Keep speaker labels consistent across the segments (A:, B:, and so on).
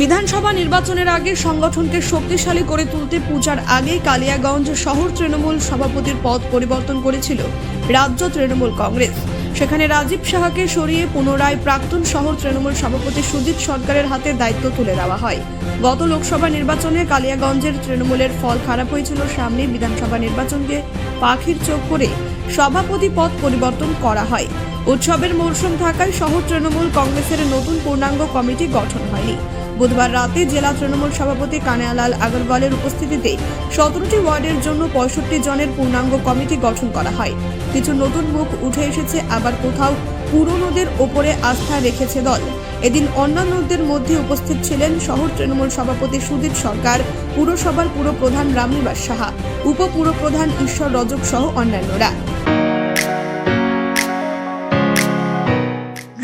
A: বিধানসভা নির্বাচনের আগে সংগঠনকে শক্তিশালী করে তুলতে পূজার আগে কালিয়াগঞ্জ শহর তৃণমূল সভাপতির পদ পরিবর্তন করেছিল রাজ্য তৃণমূল কংগ্রেস। সেখানে রাজীব সাহাকে সরিয়ে পুনরায় প্রাক্তন শহর তৃণমূল সভাপতি সুজিত সরকারের হাতে দায়িত্ব তুলে দেওয়া হয়। গত লোকসভা নির্বাচনে কালিয়াগঞ্জের তৃণমূলের ফল খারাপ হয়েছিল, সামনে বিধানসভা নির্বাচনকে পাখির চোখ করে সভাপতি পদ পরিবর্তন করা হয়। উৎসবের মরশুম থাকায় শহর তৃণমূল কংগ্রেসের নতুন পূর্ণাঙ্গ কমিটি গঠন হয়নি। বুধবার রাতে জেলা তৃণমূল সভাপতি কানায়ালাল আগরওয়ালের উপস্থিতিতে সতেরোটি ওয়ার্ডের জন্য পঁয়ষট্টি জনের পূর্ণাঙ্গ কমিটি গঠন করা হয়। কিছু নতুন মুখ উঠে এসেছে, আবার কোথাও পুরনোদের ওপরে আস্থা রেখেছে দল। এদিন অন্যান্যদের মধ্যে উপস্থিত ছিলেন শহর তৃণমূল সভাপতি সুদীপ সরকার, পুরসভার পুরপ্রধান রামনিবাস সাহা উপপুরপ্রধান ঈশ্বর রজক সহ অন্যান্যরা।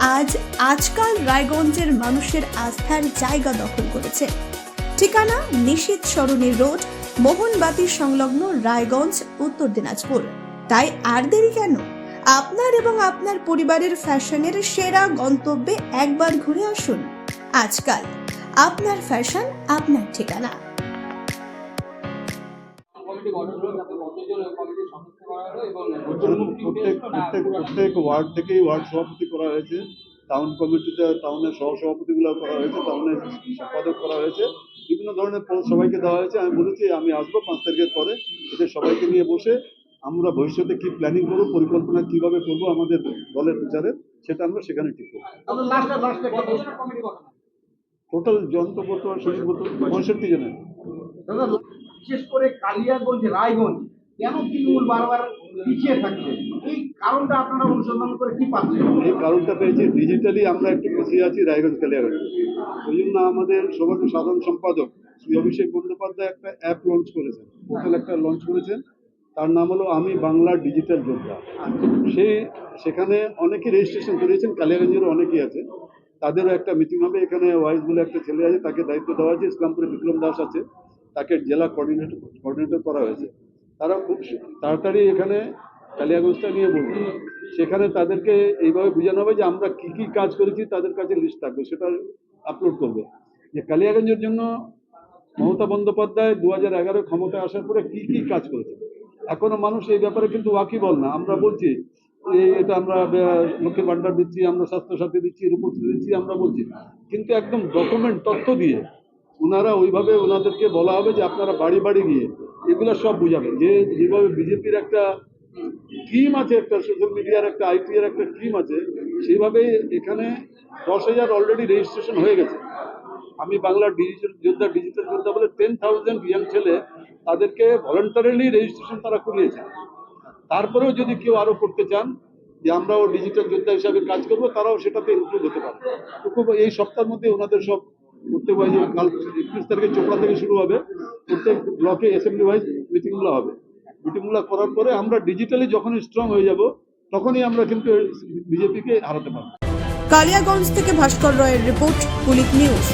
A: আজ আজকাল রায়গঞ্জের মানুষের আস্থার জায়গা দখল করেছে। ঠিকানা নিশীত সরণি রোড, মোহনবাতি সংলগ্ন রায়গঞ্জ, উত্তর দিনাজপুর। তাই আর দেরি কেন? আপনার এবং আপনার পরিবারের ফ্যাশনের সেরা গন্তব্যে একবার ঘুরে আসুন। আজকাল আপনার ফ্যাশন, আপনার ঠিকানা।
B: কমিটি গঠন হলো তাতে কতজন কমিটির সদস্য করা হলো এবং
C: প্রত্যেক প্রত্যেক প্রত্যেক ওয়ার্ড থেকেই ওয়ার্ড সভাপতি করা হয়েছে। টাউন কমিটিতে টাউনের সহসভাপতিগুলো করা হয়েছে টাউনের সম্পাদক করা হয়েছে। বিভিন্ন ধরনের সবাইকে দেওয়া হয়েছে। আমি বলেছি আমি আসব পাঁচ তারিখের পরে এদের সবাইকে নিয়ে বসে আমরা ভবিষ্যতে কি প্ল্যানিং করব পরিকল্পনা কীভাবে করব আমাদের দলের প্রচারে সেটা আমরা সেখানে ঠিক করব? টোটাল যন্ত্র বর্তমান শরীর পঁয়ষট্টি জনের।
D: বিশেষ করে কালিয়াগঞ্জ রায়গঞ্জ কেন তৃণমূল বারবার পিছিয়ে থাকছে? এই কারণটা আপনারা অনুসন্ধান করে কি পাচ্ছেন?
C: এই কারণটা পেয়েছি ডিজিটালি আমরা একটু পিছিয়ে আছি রায়গঞ্জ কালিয়াগঞ্জ। ওই জন্য আমাদের সবার সাধারণ সম্পাদক শ্রী অভিষেক বন্দ্যোপাধ্যায় একটা অ্যাপ লঞ্চ করেছেন। পোর্টাল একটা লঞ্চ করেছেন। তার নাম হলো আমি বাংলা ডিজিটাল যোদ্ধা। সে সেখানে অনেকে রেজিস্ট্রেশন করেছেন কালিয়াগঞ্জেরও অনেকেই আছে। তাদেরও একটা মিটিং হবে। এখানে ওয়াইস বলে একটা ছেলে আছে, তাকে দায়িত্ব দেওয়া হয়েছে। ইসলামপুরে বিক্রম দাস আছে, তাকে জেলা কোঅর্ডিনেটর কোঅর্ডিনেটর করা হয়েছে। তারা খুব তাড়াতাড়ি এখানে কালিয়াগঞ্জটা নিয়ে বলবে সেখানে তাদেরকে এইভাবে বোঝানো হবে যে আমরা কি কি কাজ করেছি, তাদের কাছে লিস্ট থাকবে। সেটা আপলোড করবে। যে কালিয়াগঞ্জের জন্য মমতা বন্দ্যোপাধ্যায় দু হাজার এগারো ক্ষমতায় আসার পরে কি কি কাজ করেছে? এখনও মানুষ এই ব্যাপারে কিন্তু ওয়াকিবল না। আমরা বলছি এটা আমরা লক্ষ্মীর ভান্ডার দিচ্ছি, আমরা স্বাস্থ্যসাথী দিচ্ছি, রূপশ্রী দিচ্ছি, আমরা বলছি। কিন্তু একদম ডকুমেন্ট তথ্য দিয়ে ওনারা ওইভাবে ওনাদেরকে বলা হবে যে আপনারা বাড়ি বাড়ি গিয়ে এগুলো সব বুঝাবেন। যে যেভাবে বিজেপির একটা স্কিম আছে, একটা সোশ্যাল মিডিয়ার একটা আইটি এর একটা স্কিম আছে, সেইভাবে এখানে দশ হাজার অলরেডি রেজিস্ট্রেশন হয়ে গেছে। আমি বাংলার ডিজিটাল যোদ্ধা ডিজিটাল যোদ্ধা বলে টেন থাউজেন্ড ইয়াং ছেলে তাদেরকে ভলেন্টারিলি রেজিস্ট্রেশন তারা করিয়েছে। তারপরেও যদি কেউ আরও করতে চান যে আমরাও ডিজিটাল যোদ্ধা হিসাবে কাজ করব, তারাও সেটাতে ইনক্লুড হতে পারে খুব এই সপ্তাহের মধ্যে ওনাদের সব প্রত্যেক ওয়াইজ কাল একত্রিশ তারিখে চোপড়া থেকে শুরু হবে, প্রত্যেক ব্লকে অ্যাসেম্বলি ওয়াইজ মিটিংগুলো হবে। মিটিংগুলো করার পরে আমরা ডিজিটালি যখন স্ট্রং হয়ে যাব, তখনই আমরা কিন্তু বিজেপিকে হারাতে পারব।
A: কালিয়াগঞ্জ থেকে ভাস্কর রয়ের রিপোর্ট পুলিশ নিউজ।